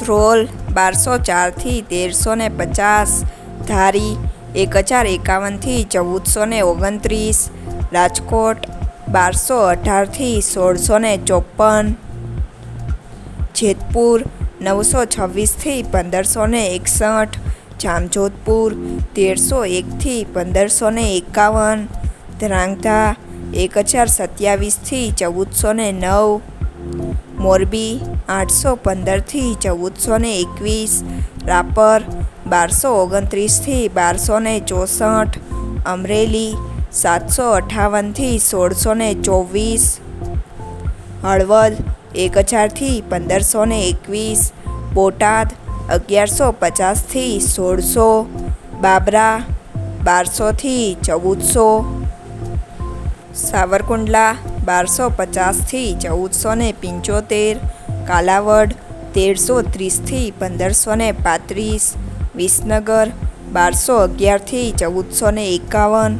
ધ્રોલ બારસો ચારથી તેરસો ને પચાસ, ધારી એક હજાર એકાવનથી ચૌદસો ને ઓગણત્રીસ, રાજકોટ બારસો અઢારથી સોળસો ને ચોપન, જેતપુર નવસો છવ્વીસથી પંદરસો ને એકસઠ, જામજોધપુર તેરસો એકથી પંદરસો ને એકાવન ધ્રાંગધા એક હજાર સત્યાવીસથી ચૌદસો ને નવ મોરબી, આઠસો પંદરથી ચૌદસો ને એકવીસ, રાપર, બારસો ઓગણત્રીસથી બારસો ને ચોસઠ, અમરેલી, સાતસો અઠાવનથી સોળસો ને ચોવીસ, હળવદ, એક હજારથી પંદરસો ને એકવીસ, બોટાદ, અગિયારસો પચાસથી સોળસો, બાબરા, બારસોથી ચૌદસો, સાવરકુંડલા બારસો પચાસથી ચૌદસો ને પંચોતેર, કાલાવડ તેરસો ત્રીસથી પંદરસો ને પાંત્રીસ, વિસનગર બારસો અગિયારથી ચૌદસો ને એકાવન